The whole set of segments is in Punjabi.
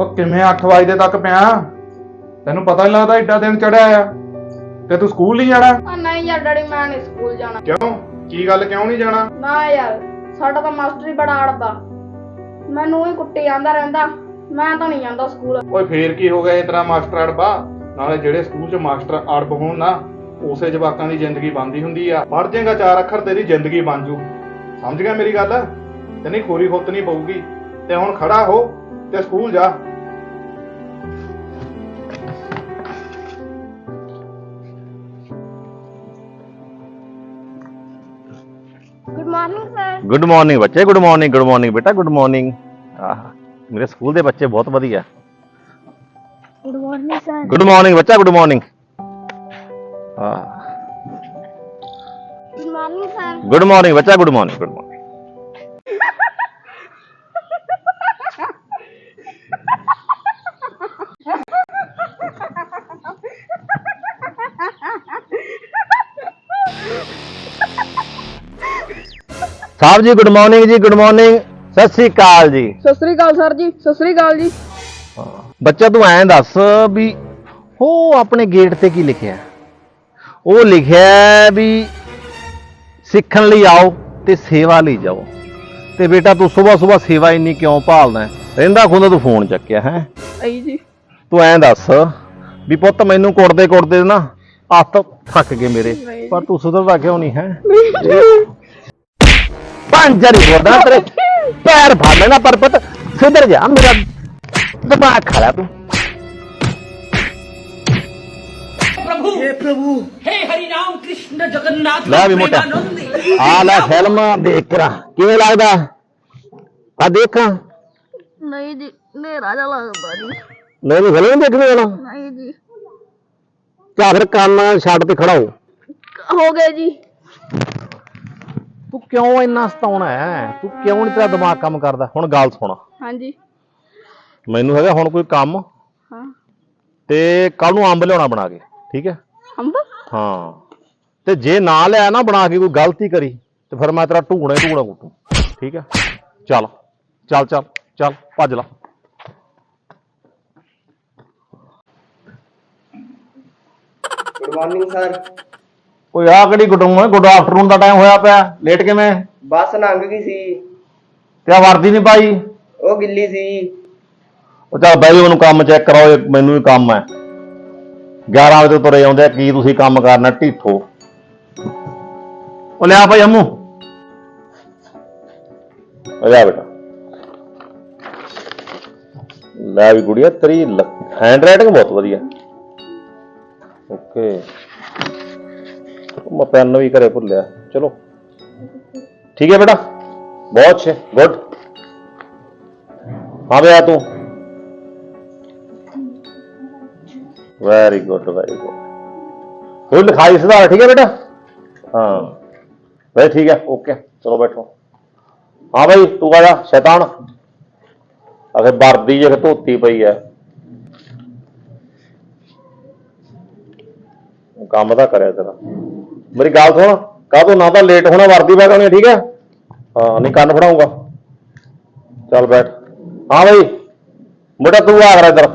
ਉਹ ਕਿਵੇਂ 8 ਵਜੇ ਤੱਕ ਪਿਆ? ਤੈਨੂੰ ਪਤਾ ਨਹੀਂ ਲੱਗਦਾ ਏਡਾ ਦਿਨ ਚੜਿਆ ਆ? ਤੇ ਤੂੰ ਸਕੂਲ ਨਹੀਂ ਜਾਣਾ? ਨਹੀਂ ਯਾਰ ਡੈਡੀ ਮੈਂ ਨਹੀਂ ਸਕੂਲ ਜਾਣਾ। ਕਿਉਂ? ਕੀ ਗੱਲ ਕਿਉਂ ਨਹੀਂ ਜਾਣਾ? ਨਾ ਯਾਰ ਸਾਡਾ ਤਾਂ ਮਾਸਟਰ ਹੀ ਬੜਾ ਅੜਦਾ ਮੈਨੂੰ ਹੀ ਕੁੱਟੀ ਜਾਂਦਾ ਰਹਿੰਦਾ। ਮੈਂ ਤਾਂ ਨਹੀਂ ਜਾਂਦਾ ਸਕੂਲ। ਓਏ ਫੇਰ ਕੀ ਹੋ ਗਿਆ ਇਹ ਤੇਰਾ ਮਾਸਟਰ ਅੜਬਾ ਨਾਲੇ ਜਿਹੜੇ ਸਕੂਲ 'ਚ ਮਾਸਟਰ ਅੜਬ ਹੋਣ ਨਾ ਉਸੇ ਜਵਾਕਾਂ ਦੀ ਜ਼ਿੰਦਗੀ ਬਣਦੀ ਹੁੰਦੀ ਆ। ਪੜ ਜਾਏਗਾ ਚਾਰ ਅੱਖਰ ਤੇਰੀ ਜ਼ਿੰਦਗੀ ਬਣ ਜੂ। ਸਮਝ ਗਿਆ ਮੇਰੀ ਗੱਲ? ਤੇ ਨਹੀਂ ਖੋਰੀ ਖੁੱਤ ਨਹੀਂ ਪਊਗੀ। ਤੇ ਹੁਣ ਖੜਾ ਹੋ ਤੇ ਸਕੂਲ ਜਾ। Good morning sir good morning ਬੱਚੇ ਗੁੱਡ ਮਾਰਨਿੰਗ ਗੁੱਡ ਮਾਰਨਿੰਗ ਬੇਟਾ ਗੁੱਡ ਮਾਰਨਿੰਗ ਆਹ ਮੇਰੇ ਸਕੂਲ ਦੇ ਬੱਚੇ ਬਹੁਤ ਵਧੀਆ good morning sir good morning ਬੱਚਾ ਗੁੱਡ ਮਾਰਨਿੰਗ ਆਹ good morning sir good morning ਬੱਚਾ ਗੁੱਡ ਮਾਰਨਿੰਗ ਗੁੱਡ ਮਾਰਨਿੰਗ ਸਾਹਿਬ ਜੀ ਗੁੱਡ ਮਾਰਨਿੰਗ ਜੀ ਗੁੱਡ ਮਾਰਨਿੰਗ ਸਤਿ ਸ੍ਰੀ ਅਕਾਲ ਜੀ। ਸਤਿ ਸ੍ਰੀ ਅਕਾਲ ਸਰ ਜੀ ਸਤਿ ਸ੍ਰੀ ਅਕਾਲ ਜੀ। ਬੱਚਾ ਤੂੰ ਐਂ ਦੱਸ ਵੀ ਉਹ ਆਪਣੇ ਗੇਟ ਤੇ ਕੀ ਲਿਖਿਆ? ਉਹ ਲਿਖਿਆ ਵੀ ਸਿੱਖਣ ਲਈ ਆਓ ਤੇ ਸੇਵਾ ਲਈ ਜਾਓ। ਤੇ ਬੇਟਾ ਤੂੰ ਸਵੇਰ ਸਵੇਰ ਸੇਵਾ ਇੰਨੀ ਕਿਉਂ ਭਾਲਦਾ? ਰਹਿੰਦਾ ਖੁੰਦਾ ਤੂੰ ਫੋਨ ਚੱਕਿਆ ਹੈ? ਆਈ ਜੀ। ਤੂੰ ਐਂ ਦੱਸ ਵੀ ਪੁੱਤ ਮੈਨੂੰ ਕੁੱਟਦੇ ਕੁੱਟਦੇ ਨਾ ਹੱਥ ਥੱਕ ਗਏ ਮੇਰੇ। ਪਰ ਤੂੰ ਸੁਧਰਦਾ ਕਿਉਂ ਨਹੀਂ ਹੈ? ਪੰਜ ਜਰੀ ਬੋਲਦਾ ਤੇਰੇ ਪੈਰ ਫੜ ਲੈਣਾ ਪਰ ਪੁੱਤ ਸੁਧਰ ਜਾ ਮੇਰਾ ਦਿਮਾਗ ਖੜਾ ਤੂੰ प्रभु हे प्रभु हे हरि राम कृष्ण जगन्नाथ ਲੈ ਵੀ ਮੋਟਾ प्रेमानंद ਆ ਲੈ ਫਿਲਮ ਦੇਖ ਕਰਾ ਕਿਵੇਂ ਲੱਗਦਾ ਆ ਦੇਖਾਂ ਨਹੀਂ ਜੀ ਨੇਰਾ ਜਿਹਾ ਲੱਗਦਾ ਜੀ ਮੈਨੂੰ ਫਿਲਮ ਦੇਖਣੀ ਵਾਲਾ ਨਹੀਂ ਜੀ ਜਾਂ ਫਿਰ ਕੰਨ ਛੱਡ ਤੇ ਖੜਾ ਹੋ ਹੋ ਗਏ ਜੀ ਤੂੰ ਕਿਉਂ ਇੰਨਾ ਸਤਾਉਣਾ ਹੈ? ਤੂੰ ਕਿਉਂ ਨਹੀਂ ਤੇਰਾ ਦਿਮਾਗ ਕੰਮ ਕਰਦਾ? ਹੁਣ ਗੱਲ ਸੁਣ। ਹਾਂਜੀ। ਮੈਨੂੰ ਹੈਗਾ ਹੁਣ ਕੋਈ ਕੰਮ। ਹਾਂ। ਤੇ ਕੱਲ ਨੂੰ ਅੰਬ ਲਿਆਉਣਾ ਬਣਾ ਕੇ ਠੀਕ ਹੈ? ਅੰਬ? ਹਾਂ। ਤੇ ਜੇ ਨਾ ਲਿਆ ਨਾ ਬਣਾ ਕੇ ਕੋਈ ਗਲਤੀ ਕਰੀ ਤੇ ਫਿਰ ਮੈਂ ਤੇਰਾ ਢੂਣਾ ਹੀ ਢੂਣਾ ਕੁੱਟੂ ਠੀਕ ਹੈ? ਚੱਲ ਚੱਲ ਚੱਲ ਚੱਲ ਭੱਜ ਲਾ। ਗੁੱਡ ਮਾਰਨਿੰਗ ਸਰ ਓਏ ਆ ਕਿਹੜੀ ਗੁੱਡ ਗੁੱਡ ਆਫਟਰਨੂਨ ਦਾ ਟਾਈਮ ਹੋਇਆ ਪਿਆ। ਲੇਟ ਕਿਵੇਂ? ਬੱਸ ਲੰਘ ਗਈ ਸੀ। ਤੇ ਆ ਵਰਦੀ ਨਹੀਂ ਪਾਈ? ਉਹ ਗਿੱਲੀ ਸੀ। ਉਹ ਚੱਲ ਬਈ ਉਹਨੂੰ ਕੰਮ ਚੈੱਕ ਕਰਾਓ ਇਹ ਮੈਨੂੰ ਵੀ ਕੰਮ ਹੈ। 11 ਵਜੇ ਤੋਂ ਤੁਰੇ ਆਉਂਦੇ ਆ ਕੀ ਤੁਸੀਂ ਕੰਮ ਕਰਨਾ ਢੀਠੋ। ਉਹ ਲਿਆ ਭਾਈ ਅੰਮੂ। ਆ ਜਾ ਬੇਟਾ। ਲੈ ਵੀ ਗੁੜੀਆ ਤੇਰੀ ਹੈਂਡ ਰਾਈਟਿੰਗ ਬਹੁਤ ਵਧੀਆ। ਓਕੇ ਮੈਂ ਪੈਨ ਵੀ ਘਰੇ ਭੁੱਲਿਆ ਚਲੋ। ਠੀਕ ਹੈ ਬੇਟਾ? ਬਹੁਤ ਅੱਛੇ। ਗੁੱਡ ਹਾਂ ਬੇ ਤੂੰ। ਵੈਰੀ ਗੁੱਡ ਵੈਰੀ ਗੁੱਡ ਕੋਈ ਲਿਖਾਈ ਸੁਧਾਰ, ਠੀਕ ਹੈ ਬੇਟਾ? ਹਾਂ। ਬਈ ਠੀਕ ਹੈ ਓਕੇ ਚਲੋ ਬੈਠੋ। ਹਾਂ ਭਾਈ ਤੂੰ ਆ ਜਾ, ਸ਼ੈਤਾਨ। ਅਗੇ ਵਰਦੀ ਜੇ ਧੋਤੀ ਪਈ ਹੈ। ਕੰਮ ਤਾਂ ਕਰਿਆ ਤੇਰਾ। ਮੇਰੀ ਗੱਲ ਸੁਣ ਕਾਹਤੋਂ ਨਾ ਤਾਂ ਲੇਟ ਹੋਣਾ, ਵਰਦੀ ਪਾ ਕੇ ਠੀਕ ਹੈ ਹਾਂ, ਨਹੀਂ ਕੰਨ ਫੜਾਉਂਗਾ ਚੱਲ ਬੈਠ। ਹਾਂ ਭਾਈ ਮੁੰਡਾ ਤੂੰ ਆ ਕਰ ਇੱਧਰ।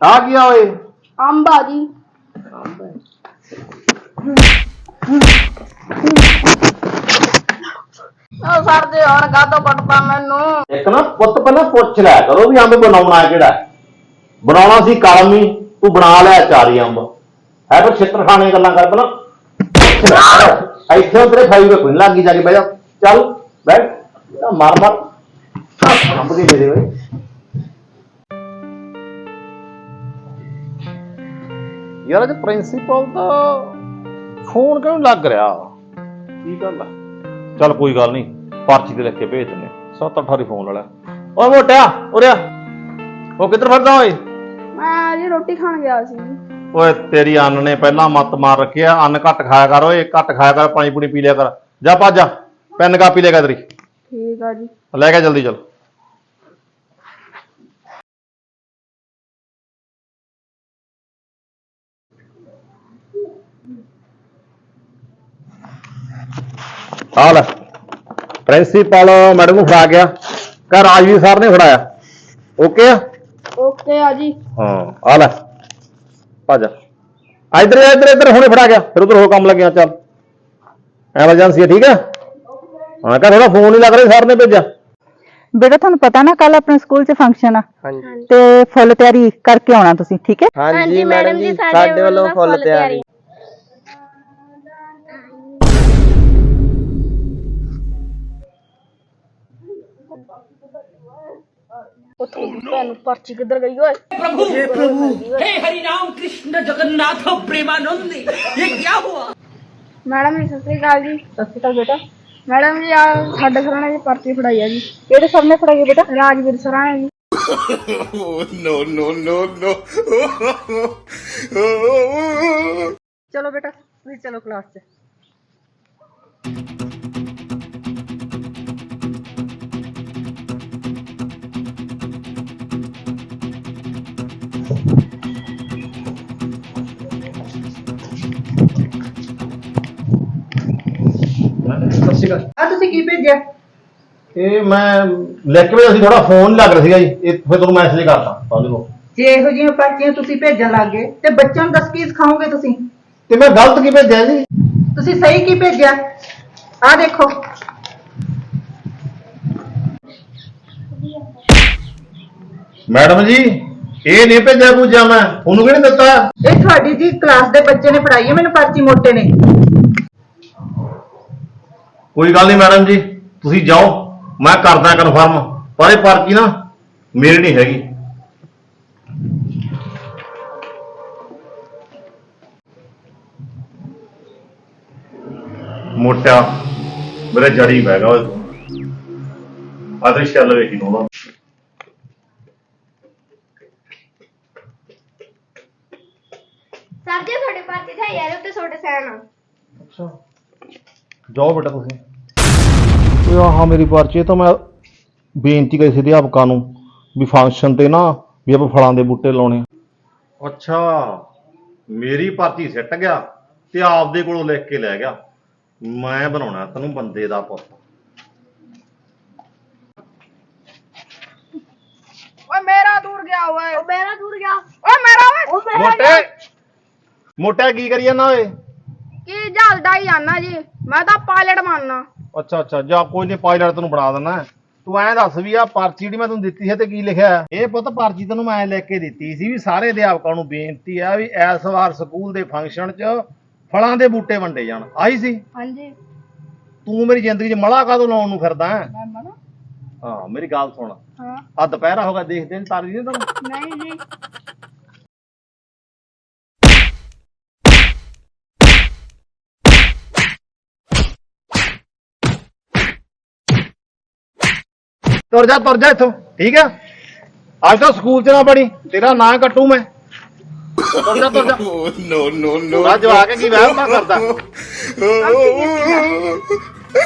ਆ ਗਿਆ ਓਏ? ਅੰਬ ਆ ਜੀ। ਸਰ ਜੀ ਹੁਣ ਕਾਹਤੋਂ ਕੱਟਦਾ ਮੈਨੂੰ? ਇੱਕ ਨਾ ਪੁੱਤ ਪਹਿਲਾਂ ਪੁੱਛ ਲਿਆ ਕਰੋ ਵੀ ਅੰਬ ਬਣਾਉਣਾ ਕਿਹੜਾ ਹੈ। ਬਣਾਉਣਾ ਸੀ ਕਲਮੀ ਤੂੰ ਬਣਾ ਲਿਆ ਚਾਰੀ ਅੰਬ। ਹੈ ਪਰ ਛਿੱਤਰ ਖਾਣੇ ਗੱਲਾਂ ਕਰ ਪਹਿਲਾਂ। ਪੁੱਛ ਲਿਆ ਕਰ। ਇੱਥੇ ਤੇਰੇ ਫਾਈ ਵੇ ਕੋਈ ਲੱਗੀ ਜਾ ਕੇ ਬਹਿ ਜਾ। ਚੱਲ ਬੈਠ ਇਹਦਾ ਮਾਰ ਮਾਰ। ਅੰਬ ਦੀ ਦੇ ਦੇ ਓਏ। ਯਾਰ ਅੱਜ ਪ੍ਰਿੰਸੀਪਲ ਦਾ ਫੋਨ ਕਿਉਂ ਨੀ ਲੱਗ ਰਿਹਾ? ਕੀ ਗੱਲ ਆ? ਚੱਲ ਕੋਈ ਗੱਲ ਨਹੀਂ ਪਰਚੀ ਤੇ ਲਿਖ ਕੇ ਭੇਜ ਦਿੰਨੇ ਸੱਤ ਅੱਠ ਵਾਰੀ ਫੋਨ ਵਾਲਾ ਓਏ ਮੋਟਿਆ ਉਰੇ ਆ। ਉਹ ਕਿੱਧਰ ਫਿਰਦਾ ਓਏ? ਮੈਂ ਜੀ ਰੋਟੀ ਖਾਣ ਗਿਆ ਸੀ। ਓਏ ਤੇਰੀ ਅੰਨ ਨੇ ਪਹਿਲਾਂ ਮੱਤ ਮਾਰ ਰੱਖਿਆ ਅੰਨ ਘੱਟ ਖਾਇਆ ਕਰ ਓਏ ਘੱਟ ਖਾਇਆ ਕਰ ਪਾਣੀ ਪੂਣੀ ਪੀ ਲਿਆ ਕਰ। ਜਾ ਭੱਜ ਜਾ ਪੈਨ ਕਾਪੀ ਲੈ ਕੇ ਤੇਰੀ। ਠੀਕ ਆ ਜੀ। ਲੈ ਕੇ ਜਲਦੀ ਚੱਲ। ਆ ਲੈ। ਪ੍ਰਿੰਸੀਪਲ ਮੈਡਮ ਨੂੰ ਫੜਾ ਗਿਆ। ਕਹ ਰਾਜਵੀਰ ਸਰ ਨੇ ਫੜਾਇਆ। ਓਕੇ ਆ? ਓਕੇ ਆ ਜੀ। ਹਾਂ ਆ ਲੈ। ਆ ਜਾ। ਆ ਇੱਧਰ ਆ, ਇੱਧਰ ਇੱਧਰ। ਹੁਣੇ ਫੜਾ ਗਿਆ। ਫਿਰ ਉਧਰ ਹੋ ਕੰਮ ਲੱਗਿਆ ਚੱਲ। ਐਮਰਜੈਂਸੀ ਹੈ ਠੀਕ ਹੈ ਹਾਂ ਕਹ ਥੋੜਾ ਫੋਨ ਨਹੀਂ ਲੱਗ ਰਿਹਾ ਸਰ ਨੇ ਭੇਜਿਆ। ਬੇਟਾ ਤੁਹਾਨੂੰ ਪਤਾ ਨਾ ਕੱਲ ਆਪਣੇ ਸਕੂਲ 'ਚ ਫੰਕਸ਼ਨ ਆ। ਹਾਂਜੀ। ਤੇ ਫੁੱਲ ਤਿਆਰੀ ਕਰਕੇ ਆਉਣਾ ਤੁਸੀਂ ਠੀਕ ਹੈ? ਹਾਂਜੀ ਮੈਡਮ ਜੀ ਸਾਡੇ ਵੱਲੋਂ ਫੁੱਲ ਤਿਆਰੀ। ਉੱਥੋਂ ਦੀ ਭੈਣ ਪਰਚੀ ਕਿੱਧਰ ਗਈ ਓਏ प्रभु हे प्रभु हे हरि राम कृष्ण जगन्नाथ प्रेमानंद ये क्या हुआ ਮੈਡਮ ਜੀ ਸਤਿ ਸ੍ਰੀ ਅਕਾਲ ਜੀ ਸਤਿ ਸ਼੍ਰੀ ਅਕਾਲ ਬੇਟਾ ਮੈਡਮ ਜੀ ਆ ਸਾਡੇ ਸਰਾਂ ਨੇ ਜੀ ਪਰਚੀ ਫੜਾਈ ਆ ਜੀ ਕਿਹੜੇ ਸਰ ਨੇ ਫੜਾਈ ਬੇਟਾ ਰਾਜਵੀਰ ਸਰਾਂ ਨੇ ਜੀ ਚਲੋ ਬੇਟਾ ਤੁਸੀਂ ਚਲੋ ਕਲਾਸ 'ਚ ਸਤਿ ਭੇਜਿਆ ਇਹ ਮੈਂ ਲਿਖ ਕੇ ਸੀ ਥੋੜਾ ਫੋਨ ਲੱਗ ਰਿਹਾ ਸੀਗਾ ਜੀ। ਇਹ ਫਿਰ ਤੁਹਾਨੂੰ ਮੈਸੇਜ ਕਰਤਾ ਸਮਝ ਲਓ। ਜੇ ਇਹੋ ਜਿਹੀਆਂ ਪਰਚੀਆਂ ਤੁਸੀਂ ਭੇਜਣ ਲੱਗੇ ਤੇ ਬੱਚਿਆਂ ਨੂੰ ਦੱਸ ਕੀ ਸਿਖਾਓਗੇ ਤੁਸੀਂ? ਤੇ ਮੈਂ ਗਲਤ ਕੀ ਭੇਜਿਆ ਜੀ? ਤੁਸੀਂ ਸਹੀ ਕੀ ਭੇਜਿਆ? ਆ ਦੇਖੋ। ਮੈਡਮ ਜੀ ਇਹ ਨਹੀਂ ਭੇਜਿਆ ਪੂਜਾ ਮੈਂ। ਉਹਨੂੰ ਕਿਹਨੇ ਦਿੱਤਾ? ਇਹ ਤੁਹਾਡੀ ਜੀ ਕਲਾਸ ਦੇ ਬੱਚੇ ਨੇ ਫੜਾਈ ਹੈ ਮੈਨੂੰ ਪਰਚੀ ਮੋਟੇ ਨੇ। ਕੋਈ ਗੱਲ ਨਹੀਂ ਮੈਡਮ ਜੀ। ਤੁਸੀਂ ਜਾਓ ਮੈਂ ਕਰਦਾ ਕਨਫਰਮ ਪਰ ਇਹ ਪਰਚੀ ਨਾ ਮੇਰੀ ਨਹੀਂ ਹੈਗੀ। ਮੋਟਾ ਮੇਰੇ ਜੜੀ ਬਹਿ ਗਿਆ ਉਹ ਆਦਰੀ ਚੱਲ ਵੇਖੀ ਨੂੰ ਸਰ ਜੀ ਤੁਹਾਡੇ ਪਰਚੀ ਤੇ ਯਾਰ ਉੱਤੇ ਤੁਹਾਡੇ ਸੈਨ ਆ। ਅੱਛਾ। ਜਾਓ ਬੇਟਾ ਤੁਸੀਂ। ਆਹ ਮੇਰੀ ਪਰਚੀ ਇਹ ਤਾਂ ਮੈਂ ਬੇਨਤੀ ਕਰੀ ਸੀ ਅਧਿਆਪਕਾਂ ਨੂੰ ਵੀ ਫੰਕਸ਼ਨ ਤੇ ਨਾ ਵੀ ਆਪਾਂ ਫਲਾਂ ਦੇ ਬੂਟੇ ਲਾਉਣੇ ਆ। ਅੱਛਾ ਮੇਰੀ ਪਰਚੀ ਸਿੱਟ ਗਿਆ ਤੇ ਆਪਦੇ ਕੋਲੋਂ ਲਿਖ ਕੇ ਲੈ ਗਿਆ। ਮੈਂ ਬਣਾਉਣਾ ਤੈਨੂੰ ਬੰਦੇ ਦਾ ਪੁੱਤ। ਓਏ ਮੇਰਾ ਦੂਰ ਗਿਆ ਓਏ। ਓ ਮੇਰਾ ਦੂਰ ਗਿਆ। ਓਏ ਮੇਰਾ ਓਏ। ਓ ਮੋਟੇ ਮੋਟਾ ਕੀ ਕਰੀ ਜਾਂਦਾ ਓਏ? ਕੀ ਜਲਦਾ ਹੀ ਆਨਾ ਜੀ? ਮੈਂ ਤਾਂ ਪਾਇਲਟ ਬਣਨਾ। ਅੱਛਾ ਅੱਛਾ ਜਾ ਕੋਈ ਨਹੀਂ ਪਾਇਲਟ ਤੈਨੂੰ ਬਣਾ ਦਿੰਦਾ ਤੂੰ ਐਂ ਦੱਸ ਵੀ ਆ ਪਰਚੀ ਜਿਹੜੀ ਮੈਂ ਤੈਨੂੰ ਦਿੱਤੀ ਹੈ ਤੇ ਕੀ ਲਿਖਿਆ ਹੈ? ਇਹ ਪੁੱਤ ਪਰਚੀ ਤੈਨੂੰ ਮੈਂ ਲਿਖ ਕੇ ਦਿੱਤੀ ਸੀ ਵੀ ਸਾਰੇ ਅਧਿਆਪਕਾਂ ਨੂੰ ਬੇਨਤੀ ਆ ਵੀ ਇਸ ਵਾਰ ਸਕੂਲ ਦੇ ਫੰਕਸ਼ਨ 'ਚ ਫਲਾਂ ਦੇ ਬੂਟੇ ਵੰਡੇ ਜਾਣ। ਆਈ ਸੀ? ਹਾਂਜੀ। ਤੂੰ ਮੇਰੀ ਜ਼ਿੰਦਗੀ 'ਚ ਮਲਾ ਕਾਦੋਂ ਲਾਉਣ ਨੂੰ ਫਿਰਦਾ ਹੈ? ਮੈਂ ਮਨਾ ਹਾਂ ਮੇਰੀ ਗੱਲ ਸੁਣ। ਹਾਂ। ਆ ਦੁਪਹਿਰਾ ਹੋਗਾ ਦੇਖਦੇ ਨੇ ਤਾਰੀ ਨਹੀਂ ਤੈਨੂੰ। ਨਹੀਂ ਜੀ। ਤੁਰ ਜਾ ਤੁਰ ਜਾ ਇੱਥੋਂ। ਠੀਕ ਆ? ਅੱਜ ਤੋਂ ਸਕੂਲ 'ਚ ਨਾ ਪੜੀ ਤੇਰਾ ਨਾਂ ਕੱਟੂ ਮੈਂ। ਤੁਰ ਜਾ ਤੁਰ ਜਾ। ਨੋ ਨੋ ਨੋ ਅੱਜ ਆ ਕੇ ਕੀ ਵਹਿਮ ਨਾ ਕਰਦਾ।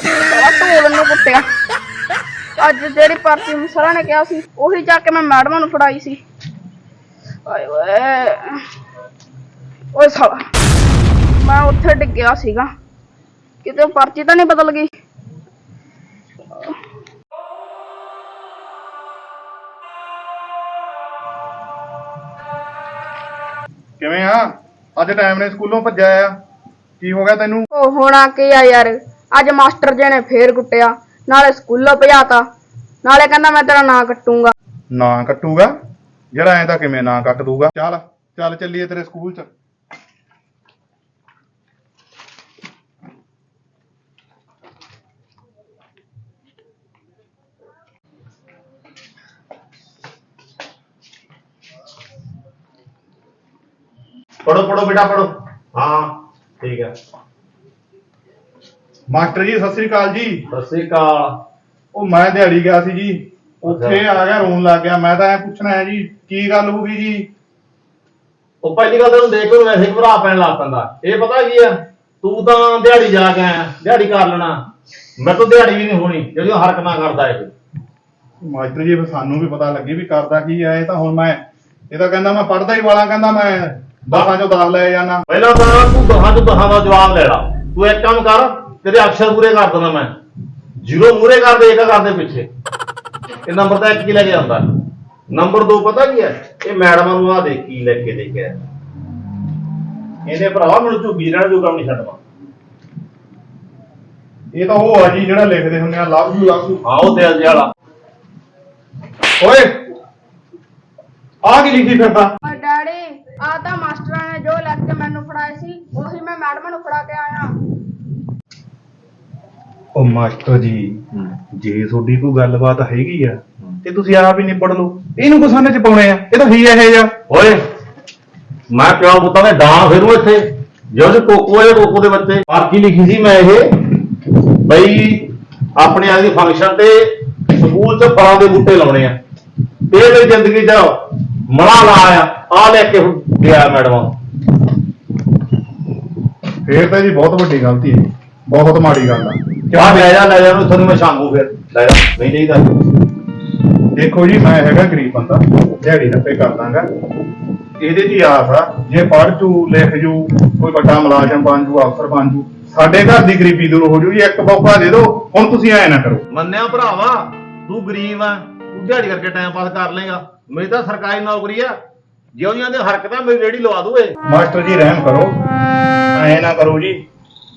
ਸਾਰਾ ਢੋਲ ਨੂੰ ਕੁੱਟਿਆ। ਅੱਜ ਜਿਹੜੀ ਪਰਚੀ ਸਰਾਂ ਨੇ ਕਿਹਾ ਸੀ ਉਹੀ ਜਾ ਕੇ ਮੈਂ ਮੈਡਮਾਂ ਨੂੰ ਫੜਾਈ ਸੀ। ਓਏ ਓਏ। ਓਏ ਸਾਲਾ। ਮੈਂ ਉੱਥੇ ਡਿੱਗਿਆ ਸੀਗਾ। ਕਿਤੇ ਪਰਚੀ ਤਾਂ ਨਹੀਂ ਬਦਲ ਗਈ। ਕਿਵੇਂ ਆ? ਅੱਜ ਟਾਈਮ ਨੇ ਸਕੂਲੋਂ ਭੱਜਿਆ ਆ। ਕੀ ਹੋ ਗਿਆ ਤੈਨੂੰ? ਉਹ ਹੋਣਾ ਕੀ ਆ ਯਾਰ? ਅੱਜ ਮਾਸਟਰ ਜੀ ਨੇ ਫੇਰ ਕੁੱਟਿਆ। ਨਾਲੇ ਸਕੂਲੋਂ ਭਜਾਤਾ। ਨਾਲੇ ਕਹਿੰਦਾ ਮੈਂ ਤੇਰਾ ਨਾਂ ਕੱਟੂੰਗਾ। ਨਾਂ ਕੱਟੂਗਾ? ਜਿਹੜਾ ਐਂ ਤਾਂ ਕਿਵੇਂ ਨਾਂ ਕੱਟ ਦੂਗਾ ਚੱਲ ਚੱਲ ਚੱਲੀਏ ਤੇਰੇ ਸਕੂਲ 'ਚ। ਪੜੋ ਪੜੋ ਬੇਟਾ ਪੜੋ ਹਾਂ ਠੀਕ ਹੈ। ਮਾਸਟਰ ਜੀ ਸਤਿ ਸ੍ਰੀ ਅਕਾਲ ਜੀ। ਸਤਿ ਸ੍ਰੀ ਅਕਾਲ। ਉਹ ਮੈਂ ਦਿਹਾੜੀ ਗਿਆ ਸੀ ਜੀ। ਉੱਥੇ ਆ ਗਿਆ ਰੋਣ ਲੱਗ ਗਿਆ। ਮੈਂ ਤਾਂ ਐ ਪੁੱਛਣਾ ਹੈ ਜੀ ਕੀ ਗੱਲ ਹੋ ਗਈ ਜੀ? ਉਹ ਪਹਿਲੀ ਗੱਲ ਤੈਨੂੰ ਦੇਖ ਕੇ ਵੈਸੇ ਘਬਰਾ ਪੈਣ ਲੱਗ ਪੈਂਦਾ। ਇਹ ਪਤਾ ਕੀ ਆ ਤੂੰ ਤਾਂ ਦਿਹਾੜੀ ਜਾ ਕੇ ਆਇਆ ਦਿਹਾੜੀ ਕਰ ਲੈਣਾ। ਮੈਂ ਤਾਂ ਦਿਹਾੜੀ ਵੀ ਨਹੀਂ ਹੋਣੀ ਜਿਹੜੀ ਉਹ ਹਰਕਤਾਂ ਕਰਦਾ ਇਹ। ਮਾਸਟਰ ਜੀ ਸਾਨੂੰ ਵੀ ਪਤਾ ਲੱਗੀ ਵੀ ਕਰਦਾ ਕੀ ਆ ਇਹ ਤਾਂ ਹੁਣ ਮੈਂ ਇਹ ਤਾਂ ਕਹਿੰਦਾ ਮੈਂ ਪੜਦਾ ਹੀ ਵਾਲਾ ਕਹਿੰਦਾ ਮੈਂ। ਦਸਾਂ ਚੋਂ ਦਸ ਲੈ ਜਾਣਾ ਪਹਿਲਾਂ ਤਾਂ ਤੂੰ ਦਹਾਂ ਤੋਂ ਦਹਾਂ ਦਾ ਜਵਾਬ ਲੈ ਲਾ। ਤੂੰ ਇੱਕ ਕੰਮ ਕਰ ਤੇਰੇ ਅਕਸ਼ਰ ਪੂਰੇ ਕਰ ਦਿੰਦਾ ਮੈਂ। ਜ਼ੀਰੋ ਮੂਰੇ ਕਰ ਦੇ ਇੱਕ ਕਰ ਦੇ ਪਿੱਛੇ। ਇਹ ਨੰਬਰ ਤਾਂ ਇੱਕ ਕੀ ਲੈ ਕੇ ਆਉਂਦਾ। ਨੰਬਰ 2 ਪਤਾ ਕੀ ਹੈ? ਇਹ ਮੈਡਮਾਂ ਨੂੰ ਆ ਦੇ ਕੀ ਲੈ ਕੇ ਦੇ ਆਇਆ। ਇਹਨੇ ਭਰਾਵਾ ਮੈਨੂੰ ਝੁੱਗੀ ਰਹਿਣਾ ਜੋ ਕੰਮ ਨਹੀਂ ਛੱਡਵਾ ਇਹ ਤਾਂ ਉਹ ਆ ਜੀ ਜਿਹੜਾ ਲਿਖਦੇ ਹੁੰਦੇ ਆ ਲਵ ਯੂ ਲਵ ਯੂ। ਉਹ ਦਿਲ ਜਿਹਾ ਵਾਲਾ। ਓਏ ਆ ਕੀ ਲਿਖੀ ਫਿਰਦਾ? ਆ ਤਾਂ ਮਾਸਟਰਾਂ ਨੇ ਜੋ ਲਿਖ ਕੇ ਮੈਨੂੰ ਫੜਾਏ ਸੀ ਉਹੀ ਮੈਂ ਮੈਡਮ ਨੂੰ ਫੜਾ ਕੇ ਆਇਆ। ਉਹ ਮਾਸਟਰ ਜੀ ਜੇ ਤੁਹਾਡੀ ਕੋਈ ਗੱਲਬਾਤ ਹੈਗੀ ਆ ਤੇ ਤੁਸੀਂ ਆਪ ਹੀ ਨਿਬੜ ਲਓ। ਇਹਨੂੰ ਗੁਸਾਨੇ ਚ ਪਾਉਣੇ ਆ? ਇਹ ਤਾਂ ਹੀ ਇਹ ਜਾ ਓਏ ਮੈਂ ਪਿਓ ਪੁੱਤਾਂ ਦੇ ਡਾਂ ਫੇਰੂ ਇੱਥੇ। ਜਿਹੜੇ ਕੋਕੋ ਹੈ ਕੋਕੋ ਦੇ ਬੱਚੇ। ਬਾਕੀ ਲਿਖੀ ਸੀ ਮੈਂ ਇਹ? ਬਈ ਆਪਣੇ ਆ ਦੀ ਫੰਕਸ਼ਨ ਤੇ ਸਕੂਲ ਚ ਫਲਾਂ ਦੇ ਬੂਟੇ ਲਾਉਣੇ ਆ। ਤੇ ਇਹ ਮੇਰੀ ਜ਼ਿੰਦਗੀ ਚ ਮੜਾ ਲਾ ਆ ਆ ਲੈ ਕੇ ਗਿਆ ਮੈਡਮ? ਫੇਰ ਤਾਂ ਜੀ ਬਹੁਤ ਵੱਡੀ ਗਲਤੀ ਹੈ ਬਹੁਤ ਮਾੜੀ ਗੱਲ ਆ। ਕਿਆ ਲੈ ਜਾ ਲੈ ਜਾ ਉਹਨੂੰ ਤੁਹਾਨੂੰ ਮੈਂ ਸ਼ਾਂਗੂ ਫਿਰ ਲੈ ਜਾ। ਨਹੀਂ ਨਹੀਂ ਤਾਂ ਦੇਖੋ ਜੀ ਮੈਂ ਹੈਗਾ ਗਰੀਬ ਬੰਦਾ ਦਿਹਾੜੀ ਦੱਪੇ ਕਰ ਦਾਂਗਾ। ਇਹਦੇ ਹੀ ਆਸ ਆ ਜੇ ਪੜ੍ਹ ਜੂ ਲਿਖ ਜੂ ਕੋਈ ਵੱਡਾ ਮੁਲਾਜ਼ਮ ਬਣ ਜੂ ਅਫਸਰ ਬਣ ਜੂ ਸਾਡੇ ਘਰ ਦੀ ਗਰੀਬੀ ਦੂਰ ਹੋ ਜੂ ਜੀ ਇੱਕ ਮੌਕਾ ਦੇ ਦਿਓ ਹੁਣ ਤੁਸੀਂ ਐ ਨਾ ਕਰੋ। ਮੰਨਿਆ ਭਰਾਵਾ ਤੂੰ ਗਰੀਬ ਆ ਤੂੰ ਦਿਹਾੜੀ ਕਰਕੇ ਟਾਈਮ ਪਾਸ ਕਰ ਲੇਗਾ ਮੇਰੀ ਤਾਂ ਸਰਕਾਰੀ ਨੌਕਰੀ ਆ ਜੇ ਉਹਦੀਆਂ ਦੇ ਹਰਕਤਾਂ ਮੇਰੀ ਰੇੜੀ ਲਵਾ ਦੂਏ। ਮਾਸਟਰ ਜੀ ਰਹਿਮ ਕਰੋ। ਐ ਨਾ ਕਰੋ ਜੀ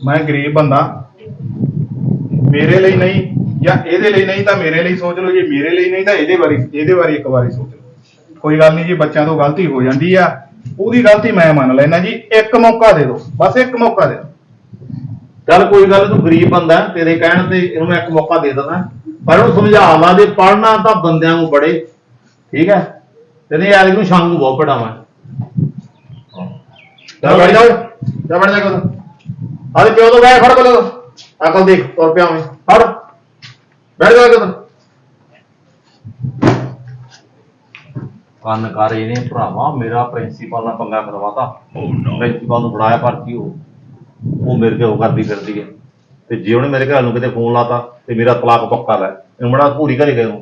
ਮੈਂ ਗਰੀਬ ਬੰਦਾ। ਮੇਰੇ ਲਈ ਨਹੀਂ ਜਾਂ ਇਹਦੇ ਲਈ ਨਹੀਂ ਤਾਂ ਮੇਰੇ ਲਈ ਸੋਚ ਲਓ। ਜੇ ਮੇਰੇ ਲਈ ਨਹੀਂ ਤਾਂ ਇਹਦੇ ਬਾਰੇ ਇਹਦੇ ਬਾਰੇ ਇੱਕ ਵਾਰੀ ਸੋਚ ਲਓ। ਕੋਈ ਗੱਲ ਨਹੀਂ ਜੀ ਬੱਚਿਆਂ ਤੋਂ ਗਲਤੀ ਹੋ ਜਾਂਦੀ ਆ। ਉਹਦੀ ਗਲਤੀ ਮੈਂ ਮੰਨ ਲੈਣਾ ਜੀ। ਇੱਕ ਮੌਕਾ ਦੇ ਦਿਓ। ਬਸ ਇੱਕ ਮੌਕਾ ਦੇ ਦਿਓ। ਚੱਲ ਕੋਈ ਗੱਲ ਤੂੰ ਗਰੀਬ ਬੰਦਾ ਤੇਰੇ ਕਹਿਣ ਤੇ ਇਹਨੂੰ ਮੈਂ ਇੱਕ ਮੌਕਾ ਦੇ ਦਿੰਦਾ। ਪਰ ਉਹਨੂੰ ਸਮਝਾ ਲਾ ਦੇ ਪੜਨਾ ਤਾਂ ਬੰਦਿਆਂ ਨੂੰ ਬੜੇ। ਠੀਕ ਹੈ? ਨੂੰ ਨੂੰ ਤੋਂ ਬੈਠ ਫੜ ਬੋਲੋ ਅਕਲ ਦੇਖ ਤੁਰ ਪਿਆ ਮੈਂ ਫੜ। ਬੈਠ ਜਾ ਕਰ ਕੰਨ ਕਰ ਇਹਨੇ ਭਰਾਵਾ ਮੇਰਾ ਪ੍ਰਿੰਸੀਪਲ ਨਾਲ ਪੰਗਾ ਕਰਵਾਤਾ। ਪ੍ਰਿੰਸੀਪਲ ਨੂੰ ਫੜਾਇਆ ਪਰਚੀ ਉਹ ਉਹ ਮੇਰੇ ਤੇ ਉਹ ਕਰਦੀ ਫਿਰਦੀ ਹੈ। ਤੇ ਜੇ ਉਹਨੇ ਮੇਰੇ ਘਰ ਨੂੰ ਕਿਤੇ ਫੋਨ ਲਾਤਾ ਤੇ ਮੇਰਾ ਤਲਾਕ ਪੱਕਾ ਲੈ। ਇਹਨੂੰ ਬੜਾ ਪੂਰੀ ਘਰੇ ਗਏ ਨੂੰ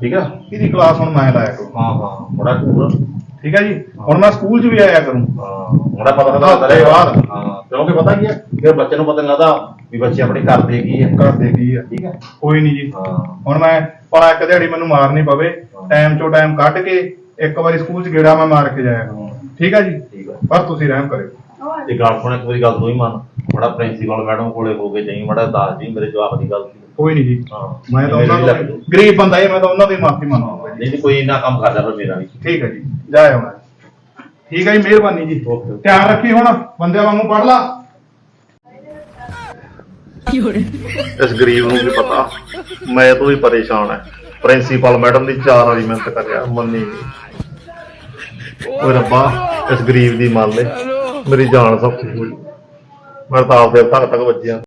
ਠੀਕ ਆ? ਇਹਦੀ ਕਲਾਸ ਹੁਣ ਮੈਂ ਲਾਇਆ ਕਰੂੰ। ਹਾਂ ਹਾਂ ਬੜਾ ਕੂਰ ਠੀਕ ਹੈ ਜੀ? ਹੁਣ ਮੈਂ ਸਕੂਲ 'ਚ ਵੀ ਆਇਆ ਕਰੂੰ। ਹਾਂ ਬੜਾ ਪਤਾ ਪਤਾ ਕਰੇ ਬਾਅਦ। ਹਾਂ ਕਿਉਂਕਿ ਪਤਾ ਕੀ ਹੈ ਕਿ ਬੱਚੇ ਨੂੰ ਪਤਾ ਨਹੀਂ ਲੱਗਦਾ ਵੀ ਬੱਚੇ ਆਪਣੇ ਘਰ ਦੇ ਕੀ ਹੈ ਘਰ ਦੇ ਕੀ ਆ। ਠੀਕ ਹੈ ਕੋਈ ਨਹੀਂ ਜੀ। ਹਾਂ। ਹੁਣ ਮੈਂ ਭਲਾ ਇੱਕ ਦਿਹਾੜੀ ਮੈਨੂੰ ਮਾਰਨੀ ਪਵੇ। ਟਾਈਮ ਚੋਂ ਟਾਈਮ ਕੱਢ ਕੇ ਇੱਕ ਵਾਰੀ ਸਕੂਲ 'ਚ ਗੇੜਾ ਮੈਂ ਮਾਰ ਕੇ ਜਾਇਆ ਕਰੂੰ। ਠੀਕ ਹੈ ਜੀ? ਠੀਕ ਹੈ ਪਰ ਤੁਸੀਂ ਰਹਿਮ ਕਰਿਓ। ਤੇ ਗੱਲ ਸੁਣ ਇੱਕ ਵਾਰੀ ਗੱਲ ਤੋਂ ਹੀ ਮੰਨ। ਬੜਾ ਪ੍ਰਿੰਸੀਪਲ ਮੈਡਮ ਕੋਲੇ ਹੋ ਕੇ ਜਾਈ ਬੜਾ ਦੱਸ ਜੀ ਮੇਰੇ ਜਵਾਬ ਦੀ ਗੱਲ ਸੀ। ਕੋਈ ਨਹੀਂ ਜੀ। ਹਾਂ। ਮੈਂ ਤਾਂ ਮੇਰੇ ਉਹਨਾਂ ਲੱਗ ਤੋਂ ਜੂ। ਗਰੀਬ ਬੰਦਾ ਇਹ ਮੈਂ ਤਾਂ ਉਹਨਾਂ ਦੀ ਮਾਫੀ ਮੰਗਾਂਗਾ ਜੀ ਨਹੀਂ ਨਹੀਂ ਕੋਈ ਇੰਨਾ ਕੰਮ ਕਰਦਾ ਫਿਰ ਮੇਰਾ ਵੀ। ਠੀਕ ਹੈ ਜੀ ਜਾ ਆਉਣਾ ਠੀਕ ਹੈ ਜੀ ਮਿਹਰਬਾਨੀ ਜੀ। ਓਕੇ। ਧਿਆਨ ਰੱਖੀ ਹੁਣ ਬੰਦਿਆਂ ਵਾਂਗੂ ਪੜ ਲਾ। ਇਸ ਗਰੀਬ ਨੂੰ ਵੀ ਪਤਾ ਮੈਂ ਤੋਂ ਵੀ ਪਰੇਸ਼ਾਨ ਹੈ ਪ੍ਰਿੰਸੀਪਲ ਮੈਡਮ ਦੀ ਚਾਰ ਵਾਲੀ ਮਿਹਨਤ ਕਰਿਆ ਮੰਨੀ ਨਹੀਂ ਓਏ ਰੱਬਾ ਇਸ ਗਰੀਬ ਦੀ ਮੰਨ ਲੈ। ਮੇਰੀ ਜਾਨ ਸੌਖੀ ਹੋਈ। ਮੈਂ ਤਾਂ ਆਪਦੇ ਤੱਕ ਤੱਕ ਵੱਜਿਆ।